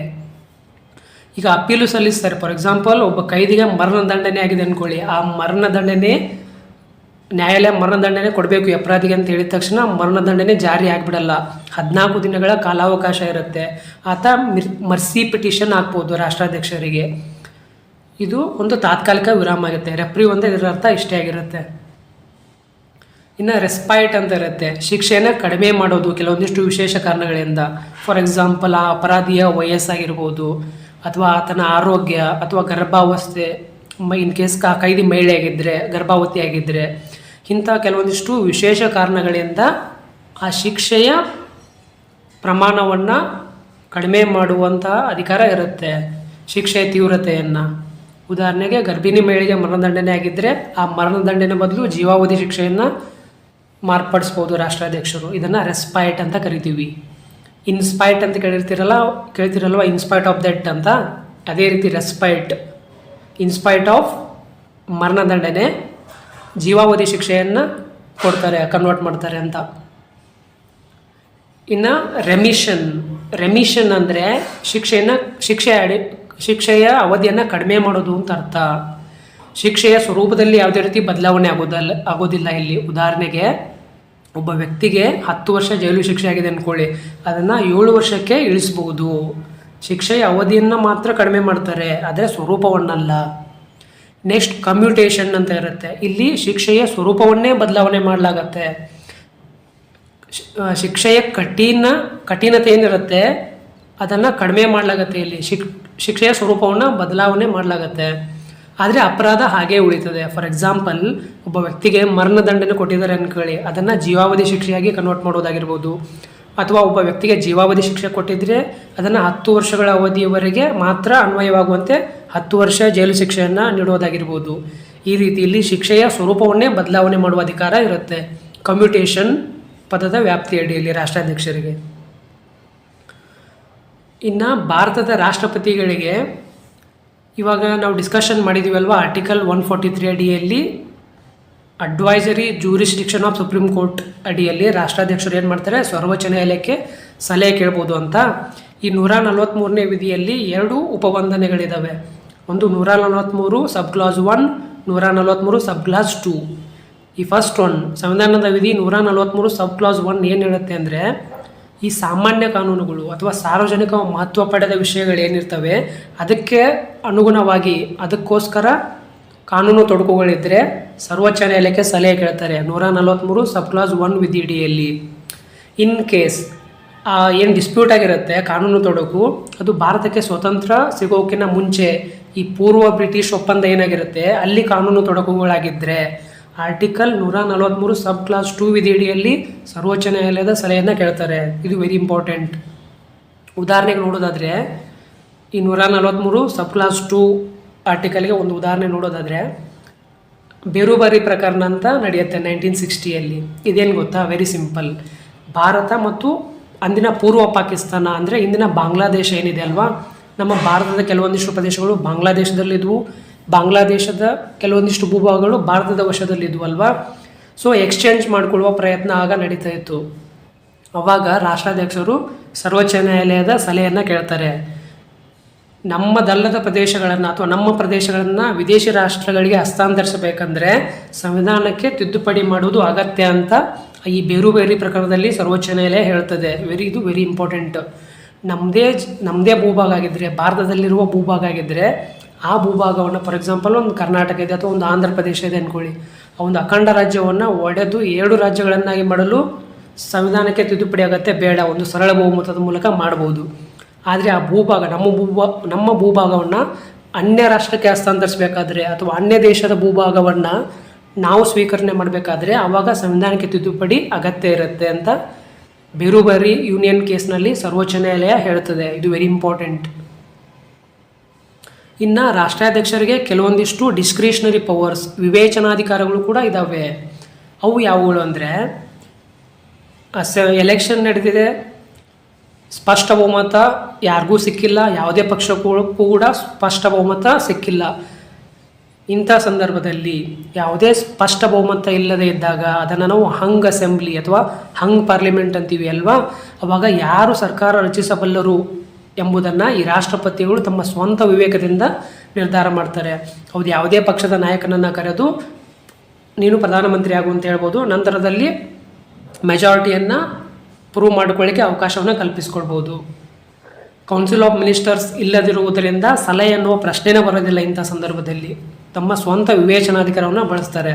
ಈಗ ಅಪೀಲು ಸಲ್ಲಿಸ್ತಾರೆ. ಫಾರ್ ಎಕ್ಸಾಂಪಲ್ ಒಬ್ಬ ಕೈದಿಗೆ ಮರಣದಂಡನೆ ಆಗಿದೆ ಅಂದ್ಕೊಳ್ಳಿ ಆ ಮರಣದಂಡನೆ ನ್ಯಾಯಾಲಯ ಮರಣದಂಡನೆ ಕೊಡಬೇಕು ಅಪರಾಧಿಗೆ ಅಂತ ಹೇಳಿದ ತಕ್ಷಣ ಮರಣದಂಡನೆ ಜಾರಿ ಆಗಿಬಿಡಲ್ಲ. ಹದಿನಾಲ್ಕು ದಿನಗಳ ಕಾಲಾವಕಾಶ ಇರುತ್ತೆ. ಆತ ಮಿರ್, ಮರ್ಸಿ ಪಿಟಿಷನ್ ಹಾಕ್ಬೋದು ರಾಷ್ಟ್ರಾಧ್ಯಕ್ಷರಿಗೆ. ಇದು ಒಂದು ತಾತ್ಕಾಲಿಕ ವಿರಾಮ ಆಗುತ್ತೆ. ರೆಫ್ರಿ ಒಂದೇ ಇದರ ಅರ್ಥ ಇಷ್ಟೇ ಆಗಿರುತ್ತೆ. ಇನ್ನು ರೆಸ್ಪೈಟ್ ಅಂತ ಇರುತ್ತೆ. ಶಿಕ್ಷೆಯನ್ನು ಕಡಿಮೆ ಮಾಡೋದು, ಕೆಲವೊಂದಿಷ್ಟು ವಿಶೇಷ ಕಾರಣಗಳಿಂದ. ಫಾರ್ ಎಕ್ಸಾಂಪಲ್ ಆ ಅಪರಾಧಿಯ ವಯಸ್ಸಾಗಿರ್ಬೋದು, ಅಥವಾ ಆತನ ಆರೋಗ್ಯ, ಅಥವಾ ಗರ್ಭಾವಸ್ಥೆ ಇನ್ ಕೇಸ್ ಕಾ ಕೈದಿ ಮಹಿಳೆ ಆಗಿದ್ದರೆ ಗರ್ಭಾವತಿ ಆಗಿದ್ದರೆ ಇಂಥ ಕೆಲವೊಂದಿಷ್ಟು ವಿಶೇಷ ಕಾರಣಗಳಿಂದ ಆ ಶಿಕ್ಷೆಯ ಪ್ರಮಾಣವನ್ನು ಕಡಿಮೆ ಮಾಡುವಂತಹ ಅಧಿಕಾರ ಇರುತ್ತೆ, ಶಿಕ್ಷೆಯ ತೀವ್ರತೆಯನ್ನು. ಉದಾಹರಣೆಗೆ ಗರ್ಭಿಣಿ ಮಹಿಳೆಗೆ ಮರಣದಂಡನೆ ಆಗಿದ್ದರೆ ಆ ಮರಣದಂಡನೆ ಬದಲು ಜೀವಾವಧಿ ಶಿಕ್ಷೆಯನ್ನು ಮಾರ್ಪಡಿಸ್ಬೋದು ರಾಷ್ಟ್ರಾಧ್ಯಕ್ಷರು. ಇದನ್ನು ರೆಸ್ಪೈಟ್ ಅಂತ ಕರಿತೀವಿ. ಇನ್ಸ್ಪೈಟ್ ಅಂತ ಕೇಳಿರ್ತೀರಲ್ಲ, ಕೇಳ್ತಿರಲ್ವ ಇನ್ಸ್ಪೈಟ್ ಆಫ್ ದಟ್ ಅಂತ? ಅದೇ ರೀತಿ ರೆಸ್ಪೈಟ್ ಇನ್ಸ್ಪೈಟ್ ಆಫ್ ಮರಣದಂಡನೆ ಜೀವಾವಧಿ ಶಿಕ್ಷೆಯನ್ನು ಕೊಡ್ತಾರೆ ಕನ್ವರ್ಟ್ ಮಾಡ್ತಾರೆ ಅಂತ. ಇನ್ನು ರೆಮಿಷನ್ ರೆಮಿಷನ್ ಅಂದರೆ ಶಿಕ್ಷೆಯನ್ನು, ಶಿಕ್ಷೆ ಅಡಿ, ಶಿಕ್ಷೆಯ ಅವಧಿಯನ್ನು ಕಡಿಮೆ ಮಾಡೋದು ಅಂತ ಅರ್ಥ. ಶಿಕ್ಷೆಯ ಸ್ವರೂಪದಲ್ಲಿ ಯಾವುದೇ ರೀತಿ ಬದಲಾವಣೆ ಆಗೋದಲ್ಲ ಆಗೋದಿಲ್ಲ ಇಲ್ಲಿ. ಉದಾಹರಣೆಗೆ ಒಬ್ಬ ವ್ಯಕ್ತಿಗೆ ಹತ್ತು ವರ್ಷ ಜೈಲು ಶಿಕ್ಷೆ ಆಗಿದೆ ಅಂದ್ಕೊಳ್ಳಿ ಅದನ್ನು ಏಳು ವರ್ಷಕ್ಕೆ ಇಳಿಸ್ಬೋದು. ಶಿಕ್ಷೆಯ ಅವಧಿಯನ್ನು ಮಾತ್ರ ಕಡಿಮೆ ಮಾಡ್ತಾರೆ. ಆದರೆ ಸ್ವರೂಪವನ್ನಲ್ಲ. ನೆಕ್ಸ್ಟ್ ಕಮ್ಯುಟೇಷನ್ ಅಂತ ಇರುತ್ತೆ. ಇಲ್ಲಿ ಶಿಕ್ಷೆಯ ಸ್ವರೂಪವನ್ನೇ ಬದಲಾವಣೆ ಮಾಡಲಾಗತ್ತೆ. ಶಿಕ್ಷೆಯ ಕಠಿಣ ಕಠಿಣತೆ ಏನಿರುತ್ತೆ ಅದನ್ನು ಕಡಿಮೆ ಮಾಡಲಾಗತ್ತೆ ಇಲ್ಲಿ. ಶಿಕ್ ಶಿಕ್ಷೆಯ ಸ್ವರೂಪವನ್ನು ಬದಲಾವಣೆ ಮಾಡಲಾಗತ್ತೆ. ಆದರೆ ಅಪರಾಧ ಹಾಗೇ ಉಳಿತದೆ. ಫಾರ್ ಎಕ್ಸಾಂಪಲ್ ಒಬ್ಬ ವ್ಯಕ್ತಿಗೆ ಮರಣದಂಡನೆ ಕೊಟ್ಟಿದ್ದಾರೆ ಅಂದ್ಕೊಳ್ಳಿ ಅದನ್ನು ಜೀವಾವಧಿ ಶಿಕ್ಷೆಯಾಗಿ ಕನ್ವರ್ಟ್ ಮಾಡೋದಾಗಿರ್ಬೋದು. ಅಥವಾ ಒಬ್ಬ ವ್ಯಕ್ತಿಗೆ ಜೀವಾವಧಿ ಶಿಕ್ಷೆ ಕೊಟ್ಟಿದ್ದರೆ ಅದನ್ನು ಹತ್ತು ವರ್ಷಗಳ ಅವಧಿಯವರೆಗೆ ಮಾತ್ರ ಅನ್ವಯವಾಗುವಂತೆ ಹತ್ತು ವರ್ಷ ಜೈಲು ಶಿಕ್ಷೆಯನ್ನು ನೀಡೋದಾಗಿರ್ಬೋದು. ಈ ರೀತಿಯಲ್ಲಿ ಶಿಕ್ಷೆಯ ಸ್ವರೂಪವನ್ನೇ ಬದಲಾವಣೆ ಮಾಡುವ ಅಧಿಕಾರ ಇರುತ್ತೆ. ಕಮ್ಯುಟೇಷನ್ ಪದದ ವ್ಯಾಪ್ತಿಯಡಿಯಲ್ಲಿ ರಾಷ್ಟ್ರಾಧ್ಯಕ್ಷರಿಗೆ. ಇನ್ನು ಭಾರತದ ರಾಷ್ಟ್ರಪತಿಗಳಿಗೆ ಇವಾಗ ನಾವು ಡಿಸ್ಕಷನ್ ಮಾಡಿದ್ದೀವಲ್ವ ಆರ್ಟಿಕಲ್ ಒನ್ ಫೋರ್ಟಿ ತ್ರೀ ಅಡಿಯಲ್ಲಿ advisory jurisdiction of supreme court ಅಡಿಯಲ್ಲಿ ರಾಷ್ಟ್ರಾಧ್ಯಕ್ಷರು ಏನು ಮಾಡ್ತಾರೆ? ಸರ್ವೋಚ್ಚ ನ್ಯಾಯಾಲಯಕ್ಕೆ ಸಲಹೆ ಕೇಳ್ಬೋದು ಅಂತ. ಈ ನೂರ ನಲವತ್ತ್ಮೂರನೇ ವಿಧಿಯಲ್ಲಿ ಎರಡು ಉಪಬಂಧನೆಗಳಿದ್ದಾವೆ ಒಂದು ನೂರ ನಲವತ್ತ್ಮೂರು ಸಬ್ ಕ್ಲಾಸ್ ಒನ್ ನೂರ ನಲವತ್ತ್ಮೂರು ಸಬ್ ಕ್ಲಾಸ್ ಟೂ ಈ ಫಸ್ಟ್ ಒನ್ ಸಂವಿಧಾನದ ವಿಧಿ ನೂರ ನಲವತ್ತ್ಮೂರು ಸಬ್ ಕ್ಲಾಸ್ ಒನ್ ಏನು ಹೇಳುತ್ತೆ ಅಂದರೆ ಈ ಸಾಮಾನ್ಯ ಕಾನೂನುಗಳು ಅಥವಾ ಸಾರ್ವಜನಿಕ ಮಹತ್ವ ಪಡೆದ ವಿಷಯಗಳು ಏನಿರ್ತವೆ ಅದಕ್ಕೆ ಅನುಗುಣವಾಗಿ ಅದಕ್ಕೋಸ್ಕರ ಕಾನೂನು ತೊಡಕುಗಳಿದ್ದರೆ ಸರ್ವೋಚ್ಚ ನ್ಯಾಯಾಲಯಕ್ಕೆ ಸಲಹೆ ಕೇಳ್ತಾರೆ. ನೂರ ನಲವತ್ತ್ಮೂರು ಸಬ್ ಕ್ಲಾಸ್ ಒನ್ ವಿಧಿ ಡಿಯಲ್ಲಿ ಇನ್ ಕೇಸ್ ಏನು ಡಿಸ್ಪ್ಯೂಟ್ ಆಗಿರುತ್ತೆ, ಕಾನೂನು ತೊಡಕು, ಅದು ಭಾರತಕ್ಕೆ ಸ್ವತಂತ್ರ ಸಿಗೋಕ್ಕಿಂತ ಮುಂಚೆ ಈ ಪೂರ್ವ ಬ್ರಿಟಿಷ್ ಒಪ್ಪಂದ ಏನಾಗಿರುತ್ತೆ, ಅಲ್ಲಿ ಕಾನೂನು ತೊಡಕುಗಳಾಗಿದ್ದರೆ ಆರ್ಟಿಕಲ್ ನೂರ ನಲವತ್ತ್ಮೂರು ಸಬ್ ಕ್ಲಾಸ್ ಟೂ ವಿಧಿಯಡಿಯಲ್ಲಿ ಸರ್ವೋಚ್ಚ ನ್ಯಾಯಾಲಯದ ಸಲಹೆಯನ್ನು ಕೇಳ್ತಾರೆ. ಇದು ವೆರಿ ಇಂಪಾರ್ಟೆಂಟ್ ಉದಾಹರಣೆಗೆ ನೋಡೋದಾದರೆ, ಈ ನೂರ ನಲವತ್ತ್ಮೂರು ಸಬ್ ಕ್ಲಾಸ್ ಟೂ ಆರ್ಟಿಕಲ್ಗೆ ಒಂದು ಉದಾಹರಣೆ ನೋಡೋದಾದರೆ, ಬೇರುಬಾರಿ ಪ್ರಕರಣ ಅಂತ ನಡೆಯುತ್ತೆ ನೈನ್ಟೀನ್ ಸಿಕ್ಸ್ಟಿಯಲ್ಲಿ ಇದೇನು ಗೊತ್ತಾ? ವೆರಿ ಸಿಂಪಲ್ ಭಾರತ ಮತ್ತು ಅಂದಿನ ಪೂರ್ವ ಪಾಕಿಸ್ತಾನ ಅಂದರೆ ಇಂದಿನ ಬಾಂಗ್ಲಾದೇಶ ಏನಿದೆ ಅಲ್ವಾ? ನಮ್ಮ ಭಾರತದ ಕೆಲವೊಂದಿಷ್ಟು ಪ್ರದೇಶಗಳು ಬಾಂಗ್ಲಾದೇಶದಲ್ಲಿದ್ವು. ಬಾಂಗ್ಲಾದೇಶದ ಕೆಲವೊಂದಿಷ್ಟು ಭೂಭಾಗಗಳು ಭಾರತದ ವಶದಲ್ಲಿದ್ವು ಅಲ್ವಾ ಸೊ ಎಕ್ಸ್ಚೇಂಜ್ ಮಾಡಿಕೊಳ್ಳುವ ಪ್ರಯತ್ನ ಆಗ ನಡೀತಾ ಇತ್ತು. ಅವಾಗ ರಾಷ್ಟ್ರಾಧ್ಯಕ್ಷರು ಸರ್ವೋಚ್ಚ ನ್ಯಾಯಾಲಯದ ಸಲಹೆಯನ್ನು ಕೇಳ್ತಾರೆ. ನಮ್ಮದಲ್ಲದ ಪ್ರದೇಶಗಳನ್ನು ಅಥವಾ ನಮ್ಮ ಪ್ರದೇಶಗಳನ್ನು ವಿದೇಶಿ ರಾಷ್ಟ್ರಗಳಿಗೆ ಹಸ್ತಾಂತರಿಸಬೇಕಂದ್ರೆ ಸಂವಿಧಾನಕ್ಕೆ ತಿದ್ದುಪಡಿ ಮಾಡುವುದು ಅಗತ್ಯ ಅಂತ ಈ ಬೇರು ಬೇರೆ ಪ್ರಕರಣದಲ್ಲಿ ಸರ್ವೋಚ್ಚ ನ್ಯಾಯಾಲಯ ಹೇಳ್ತದೆ. ವೆರಿ ಇದು ವೆರಿ ಇಂಪಾರ್ಟೆಂಟ್ ನಮ್ಮದೇ ನಮ್ಮದೇ ಭೂಭಾಗ ಆಗಿದ್ದರೆ ಭಾರತದಲ್ಲಿರುವ ಭೂಭಾಗ ಆಗಿದ್ದರೆ ಆ ಭೂಭಾಗವನ್ನು ಫಾರ್ ಎಕ್ಸಾಂಪಲ್ ಒಂದು ಕರ್ನಾಟಕ ಇದೆ ಅಥವಾ ಒಂದು ಆಂಧ್ರ ಪ್ರದೇಶ ಇದೆ ಅಂದ್ಕೊಳ್ಳಿ ಆ ಒಂದು ಅಖಂಡ ರಾಜ್ಯವನ್ನು ಒಡೆದು ಎರಡು ರಾಜ್ಯಗಳನ್ನಾಗಿ ಮಾಡಲು ಸಂವಿಧಾನಕ್ಕೆ ತಿದ್ದುಪಡಿ ಆಗತ್ತೆ. ಬೇಡ, ಒಂದು ಸರಳ ಬಹುಮತದ ಮೂಲಕ ಮಾಡ್ಬೋದು. ಆದರೆ ಆ ಭೂಭಾಗ, ನಮ್ಮ ಭೂಭಾ, ನಮ್ಮ ಭೂಭಾಗವನ್ನು ಅನ್ಯ ರಾಷ್ಟ್ರಕ್ಕೆ ಹಸ್ತಾಂತರಿಸಬೇಕಾದ್ರೆ ಅಥವಾ ಅನ್ಯ ದೇಶದ ಭೂಭಾಗವನ್ನು ನಾವು ಸ್ವೀಕರಣೆ ಮಾಡಬೇಕಾದ್ರೆ ಆವಾಗ ಸಂವಿಧಾನಕ್ಕೆ ತಿದ್ದುಪಡಿ ಅಗತ್ಯ ಇರುತ್ತೆ ಅಂತ ಬಿರುಬರಿ ಯೂನಿಯನ್ ಕೇಸ್ನಲ್ಲಿ ಸರ್ವೋಚ್ಚ ನ್ಯಾಯಾಲಯ ಹೇಳ್ತದೆ. ಇದು ವೆರಿ ಇಂಪಾರ್ಟೆಂಟ್ ಇನ್ನು ರಾಷ್ಟ್ರಾಧ್ಯಕ್ಷರಿಗೆ ಕೆಲವೊಂದಿಷ್ಟು ಡಿಸ್ಕ್ರಿಷನರಿ ಪವರ್ಸ್ ವಿವೇಚನಾಧಿಕಾರಗಳು ಕೂಡ ಇದ್ದಾವೆ ಅವು ಯಾವುಗಳು ಅಂದರೆ ಎಲೆಕ್ಷನ್ ನಡೆದಿದೆ. ಸ್ಪಷ್ಟ ಬಹುಮತ ಯಾರಿಗೂ ಸಿಕ್ಕಿಲ್ಲ, ಯಾವುದೇ ಪಕ್ಷಕ್ಕೂ ಕೂಡ ಸ್ಪಷ್ಟ ಬಹುಮತ ಸಿಕ್ಕಿಲ್ಲ. ಇಂಥ ಸಂದರ್ಭದಲ್ಲಿ ಯಾವುದೇ ಸ್ಪಷ್ಟ ಬಹುಮತ ಇಲ್ಲದೆ ಇದ್ದಾಗ ಅದನ್ನು ನಾವು ಹಂಗ್ ಅಸೆಂಬ್ಲಿ ಅಥವಾ ಹಂಗ್ ಪಾರ್ಲಿಮೆಂಟ್ ಅಂತೀವಿ ಅಲ್ವಾ? ಅವಾಗ ಯಾರು ಸರ್ಕಾರ ರಚಿಸಬಲ್ಲರು? ಎಂಬುದನ್ನು ಈ ರಾಷ್ಟ್ರಪತಿಗಳು ತಮ್ಮ ಸ್ವಂತ ವಿವೇಕದಿಂದ ನಿರ್ಧಾರ ಮಾಡ್ತಾರೆ. ಹೌದು, ಯಾವುದೇ ಪಕ್ಷದ ನಾಯಕನನ್ನು ಕರೆದು ನೀನು ಪ್ರಧಾನಮಂತ್ರಿ ಆಗು ಅಂತ ಹೇಳ್ಬೋದು, ನಂತರದಲ್ಲಿ ಮೆಜಾರಿಟಿಯನ್ನು ಪ್ರೂವ್ ಮಾಡಿಕೊಳ್ಳಿಕ್ಕೆ ಅವಕಾಶವನ್ನು ಕಲ್ಪಿಸ್ಕೊಳ್ಬೋದು ಕೌನ್ಸಿಲ್ ಆಫ್ ಮಿನಿಸ್ಟರ್ಸ್ ಇಲ್ಲದಿರುವುದರಿಂದ ಸಲಹೆ ಅನ್ನುವ ಪ್ರಶ್ನೆನೇ ಬರೋದಿಲ್ಲ ಇಂಥ ಸಂದರ್ಭದಲ್ಲಿ. ತಮ್ಮ ಸ್ವಂತ ವಿವೇಚನಾಧಿಕಾರವನ್ನು ಬಳಸ್ತಾರೆ.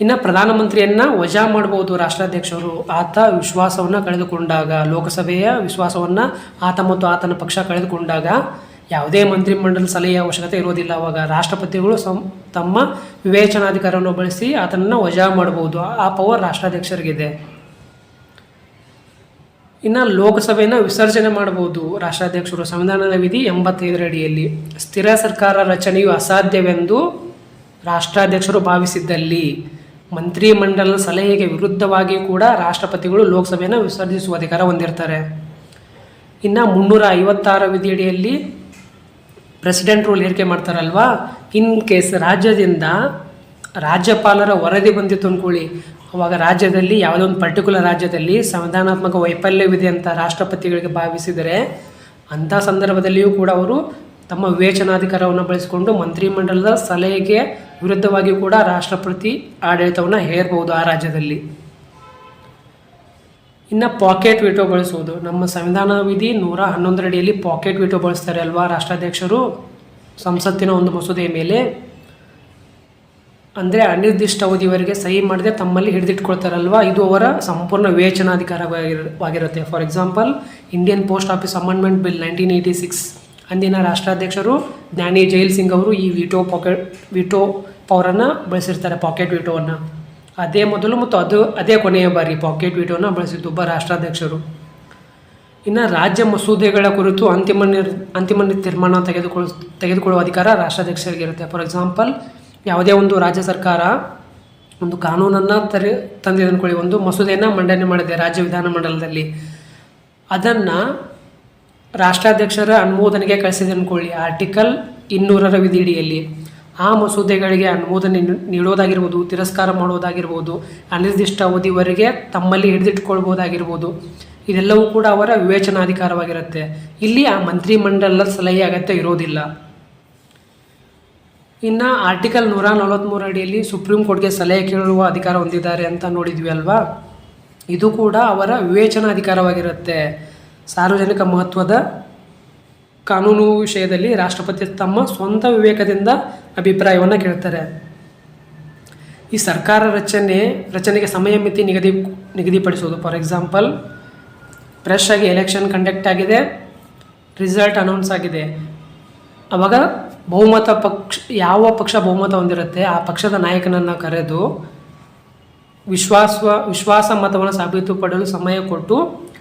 ಇನ್ನು ಪ್ರಧಾನಮಂತ್ರಿಯನ್ನು ವಜಾ ಮಾಡಬಹುದು ರಾಷ್ಟ್ರಾಧ್ಯಕ್ಷರು. ಆತ ವಿಶ್ವಾಸವನ್ನು ಕಳೆದುಕೊಂಡಾಗ, ಲೋಕಸಭೆಯ ವಿಶ್ವಾಸವನ್ನು ಆತ ಮತ್ತು ಆತನ ಪಕ್ಷ ಕಳೆದುಕೊಂಡಾಗ ಯಾವುದೇ ಮಂತ್ರಿಮಂಡಲ ಸಲಹೆಯ ಅವಶ್ಯಕತೆ ಇರೋದಿಲ್ಲ ಅವಾಗ ರಾಷ್ಟ್ರಪತಿಗಳು ಸಂ, ತಮ್ಮ ವಿವೇಚನಾಧಿಕಾರವನ್ನು ಬಳಸಿ ಆತನನ್ನು ವಜಾ ಮಾಡಬಹುದು ಆ ಪವರ್ ರಾಷ್ಟ್ರಾಧ್ಯಕ್ಷರಿಗಿದೆ. ಇನ್ನು ಲೋಕಸಭೆಯನ್ನು ವಿಸರ್ಜನೆ ಮಾಡಬಹುದು ರಾಷ್ಟ್ರಾಧ್ಯಕ್ಷರು. ಸಂವಿಧಾನದ ವಿಧಿ ಎಂಬತ್ತೈದರ ಅಡಿಯಲ್ಲಿ ಸ್ಥಿರ ಸರ್ಕಾರ ರಚನೆಯು ಅಸಾಧ್ಯವೆಂದು ರಾಷ್ಟ್ರಾಧ್ಯಕ್ಷರು ಭಾವಿಸಿದ್ದಲ್ಲಿ ಮಂತ್ರಿಮಂಡಲದ ಸಲಹೆಗೆ ವಿರುದ್ಧವಾಗಿ ಕೂಡ ರಾಷ್ಟ್ರಪತಿಗಳು ಲೋಕಸಭೆಯನ್ನು ವಿಸರ್ಜಿಸುವ ಅಧಿಕಾರ ಹೊಂದಿರ್ತಾರೆ. ಇನ್ನು ಮುನ್ನೂರ ಐವತ್ತಾರು ವಿಧಿಯಡಿಯಲ್ಲಿ ಪ್ರೆಸಿಡೆಂಟ್ ರೂಲ್ ಏರಿಕೆ ಮಾಡ್ತಾರಲ್ವಾ? ಇನ್ ಕೇಸ್ ರಾಜ್ಯದಿಂದ ರಾಜ್ಯಪಾಲರ ವರದಿ ಬಂದಿತ್ತು ಅಂದ್ಕೊಳ್ಳಿ ಅವಾಗ ರಾಜ್ಯದಲ್ಲಿ ಯಾವುದೋ ಒಂದು ಪರ್ಟಿಕ್ಯುಲರ್ ರಾಜ್ಯದಲ್ಲಿ ಸಂವಿಧಾನಾತ್ಮಕ ವೈಫಲ್ಯವಿದೆ ಅಂತ ರಾಷ್ಟ್ರಪತಿಗಳಿಗೆ ಭಾವಿಸಿದರೆ ಅಂಥ ಸಂದರ್ಭದಲ್ಲಿಯೂ ಕೂಡ ಅವರು ತಮ್ಮ ವಿವೇಚನಾಧಿಕಾರವನ್ನು ಬಳಸಿಕೊಂಡು ಮಂತ್ರಿಮಂಡಲದ ಸಲಹೆಗೆ ವಿರುದ್ಧವಾಗಿಯೂ ಕೂಡ ರಾಷ್ಟ್ರಪತಿ ಆಡಳಿತವನ್ನು ಹೇರಬಹುದು ಆ ರಾಜ್ಯದಲ್ಲಿ. ಇನ್ನು ಪಾಕೆಟ್ ವಿಟೋ ಬಳಸುವುದು. ನಮ್ಮ ಸಂವಿಧಾನ ವಿಧಿ ನೂರ ಹನ್ನೊಂದರಡಿಯಲ್ಲಿ ಪಾಕೆಟ್ ವಿಟೋ ಬಳಸ್ತಾರೆ ಅಲ್ವಾ ರಾಷ್ಟ್ರಾಧ್ಯಕ್ಷರು? ಸಂಸತ್ತಿನ ಒಂದು ಮಸೂದೆಯ ಮೇಲೆ. ಅಂದರೆ ಅನಿರ್ದಿಷ್ಟ ಅವಧಿವರೆಗೆ ಸಹಿ ಮಾಡದೆ ತಮ್ಮಲ್ಲಿ ಹಿಡಿದಿಟ್ಕೊಳ್ತಾರಲ್ವಾ? ಇದು ಅವರ ಸಂಪೂರ್ಣ ವಿವೇಚನಾಧಿಕಾರವಾಗಿರುತ್ತೆ for example Indian post office amendment bill nineteen eighty six ಅಂದಿನ ರಾಷ್ಟ್ರಾಧ್ಯಕ್ಷರು ಜ್ಞಾನಿ ಜೈಲ್ ಸಿಂಗ್ ಅವರು ಈ ವಿಟೋ ಪಾಕೆಟ್, ವಿಟೋ ಪವರನ್ನು ಬಳಸಿರ್ತಾರೆ, ಪಾಕೆಟ್ ವಿಟೋವನ್ನು. ಅದೇ ಮೊದಲು ಮತ್ತು ಅದು, ಅದೇ ಕೊನೆಯ ಬಾರಿ ಪಾಕೆಟ್ ವಿಟೋನ ಬಳಸಿದ್ದು ಒಬ್ಬ ರಾಷ್ಟ್ರಾಧ್ಯಕ್ಷರು. ಇನ್ನು ರಾಜ್ಯ ಮಸೂದೆಗಳ ಕುರಿತು ಅಂತಿಮ ನಿರ್, ಅಂತಿಮ ತೀರ್ಮಾನ ತೆಗೆದುಕೊಳ್, ತೆಗೆದುಕೊಳ್ಳುವ ಅಧಿಕಾರ ರಾಷ್ಟ್ರಾಧ್ಯಕ್ಷರಿಗಿರುತ್ತೆ. ಫಾರ್ ಎಕ್ಸಾಂಪಲ್ ಯಾವುದೇ ಒಂದು ರಾಜ್ಯ ಸರ್ಕಾರ ಒಂದು ಕಾನೂನನ್ನು ತರಿ, ತಂದಿದೆ ಅಂದ್ಕೊಳ್ಳಿ. ಒಂದು ಮಸೂದೆಯನ್ನು ಮಂಡನೆ ಮಾಡಿದೆ ರಾಜ್ಯ ವಿಧಾನಮಂಡಲದಲ್ಲಿ ಅದನ್ನು ರಾಷ್ಟ್ರಾಧ್ಯಕ್ಷರ ಅನುಮೋದನೆಗೆ ಕಳಿಸಿದೆ ಅಂದ್ಕೊಳ್ಳಿ ಆರ್ಟಿಕಲ್ ಇನ್ನೂರರ ವಿಧಿಡಿಯಲ್ಲಿ ಆ ಮಸೂದೆಗಳಿಗೆ ಅನುಮೋದನೆ ನೀಡೋದಾಗಿರ್ಬೋದು, ತಿರಸ್ಕಾರ ಮಾಡೋದಾಗಿರ್ಬೋದು, ಅನಿರ್ದಿಷ್ಟ ಅವಧಿವರೆಗೆ ತಮ್ಮಲ್ಲಿ ಹಿಡಿದಿಟ್ಕೊಳ್ಬೋದಾಗಿರ್ಬೋದು ಇದೆಲ್ಲವೂ ಕೂಡ ಅವರ ವಿವೇಚನಾಧಿಕಾರವಾಗಿರುತ್ತೆ. ಇಲ್ಲಿ ಆ ಮಂತ್ರಿಮಂಡಲದ ಸಲಹೆ ಅಗತ್ಯ ಇರೋದಿಲ್ಲ. ಇನ್ನು ಆರ್ಟಿಕಲ್ ನೂರ ನಲವತ್ತ್ಮೂರು ಅಡಿಯಲ್ಲಿ ಸುಪ್ರೀಂ ಕೋರ್ಟ್ಗೆ ಸಲಹೆ ಕೇಳುವ ಅಧಿಕಾರ ಹೊಂದಿದ್ದಾರೆ ಅಂತ ನೋಡಿದ್ವಿ ಅಲ್ವಾ? ಇದು ಕೂಡ ಅವರ ವಿವೇಚನಾಧಿಕಾರವಾಗಿರುತ್ತೆ. ಸಾರ್ವಜನಿಕ ಮಹತ್ವದ ಕಾನೂನು ವಿಷಯದಲ್ಲಿ ರಾಷ್ಟ್ರಪತಿ ತಮ್ಮ ಸ್ವಂತ ವಿವೇಕದಿಂದ ಅಭಿಪ್ರಾಯವನ್ನು ಕೇಳ್ತಾರೆ. ಈ ಸರ್ಕಾರ ರಚನೆ, ರಚನೆಗೆ ಸಮಯ, ಮಿತಿ ನಿಗದಿ ನಿಗದಿಪಡಿಸೋದು ಫಾರ್ ಎಕ್ಸಾಂಪಲ್ ಫ್ರೆಶ್ ಆಗಿ ಎಲೆಕ್ಷನ್ ಕಂಡಕ್ಟ್ ಆಗಿದೆ ರಿಸಲ್ಟ್ ಅನೌನ್ಸ್ ಆಗಿದೆ. ಅವಾಗ ಬಹುಮತ ಪಕ್ಷ, ಯಾವ ಪಕ್ಷ ಬಹುಮತ ಹೊಂದಿರುತ್ತೆ, ಆ ಪಕ್ಷದ ನಾಯಕನನ್ನು ಕರೆದು ವಿಶ್ವಾಸ ವಿಶ್ವಾಸ ಮತವನ್ನು ಸಾಬೀತುಪಡಲು ಸಮಯ ಕೊಟ್ಟು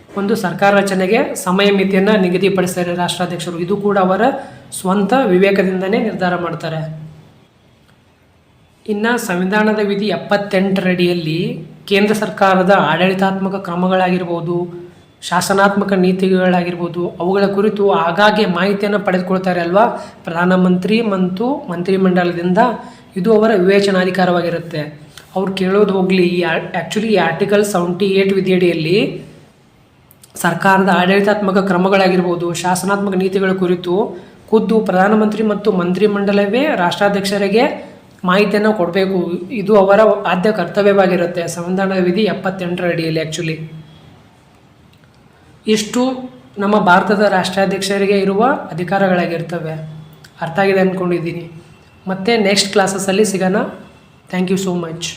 ಒಂದು ಸರ್ಕಾರ ರಚನೆಗೆ ಸಮಯ ಮಿತಿಯನ್ನು ನಿಗದಿಪಡಿಸ್ತಾರೆ ರಾಷ್ಟ್ರಾಧ್ಯಕ್ಷರು. ಇದು ಕೂಡ ಅವರ ಸ್ವಂತ ವಿವೇಕದಿಂದನೇ ನಿರ್ಧಾರ ಮಾಡ್ತಾರೆ. ಇನ್ನು ಸಂವಿಧಾನದ ವಿಧಿ ಎಪ್ಪತ್ತೆಂಟರಡಿಯಲ್ಲಿ ಕೇಂದ್ರ ಸರ್ಕಾರದ ಆಡಳಿತಾತ್ಮಕ ಕ್ರಮಗಳಾಗಿರ್ಬೋದು, ಶಾಸನಾತ್ಮಕ ನೀತಿಗಳಾಗಿರ್ಬೋದು, ಅವುಗಳ ಕುರಿತು ಆಗಾಗ್ಗೆ ಮಾಹಿತಿಯನ್ನು ಪಡೆದುಕೊಳ್ತಾರೆ ಅಲ್ವಾ? ಪ್ರಧಾನಮಂತ್ರಿ ಮತ್ತು ಮಂತ್ರಿಮಂಡಲದಿಂದ ಇದು ಅವರ ವಿವೇಚನಾಧಿಕಾರವಾಗಿರುತ್ತೆ. ಅವ್ರು ಕೇಳೋದು ಹೋಗಲಿ, ಈ ಆ್ಯಕ್ಚುಲಿ ಈ ಆರ್ಟಿಕಲ್ ಸೆವೆಂಟಿ ಏಟ್ ವಿಧಿಯಡಿಯಲ್ಲಿ ಸರ್ಕಾರದ ಆಡಳಿತಾತ್ಮಕ ಕ್ರಮಗಳಾಗಿರ್ಬೋದು, ಶಾಸನಾತ್ಮಕ ನೀತಿಗಳ ಕುರಿತು ಖುದ್ದು ಪ್ರಧಾನಮಂತ್ರಿ ಮತ್ತು ಮಂತ್ರಿಮಂಡಲವೇ ರಾಷ್ಟ್ರಾಧ್ಯಕ್ಷರಿಗೆ ಮಾಹಿತಿಯನ್ನು ಕೊಡಬೇಕು. ಇದು ಅವರ ಆದ್ಯ ಕರ್ತವ್ಯವಾಗಿರುತ್ತೆ. ಸಂವಿಧಾನ ವಿಧಿ ಎಪ್ಪತ್ತೆಂಟರ ಅಡಿಯಲ್ಲಿ ಆ್ಯಕ್ಚುಲಿ ಇಷ್ಟು ನಮ್ಮ ಭಾರತದ ರಾಷ್ಟ್ರಾಧ್ಯಕ್ಷರಿಗೆ ಇರುವ ಅಧಿಕಾರಗಳಾಗಿರ್ತವೆ. ಅರ್ಥ ಆಗಿದೆ ಅಂದ್ಕೊಂಡಿದ್ದೀನಿ ಮತ್ತೆ ನೆಕ್ಸ್ಟ್ ಕ್ಲಾಸಸ್ಸಲ್ಲಿ ಸಿಗೋಣ. Thank you so much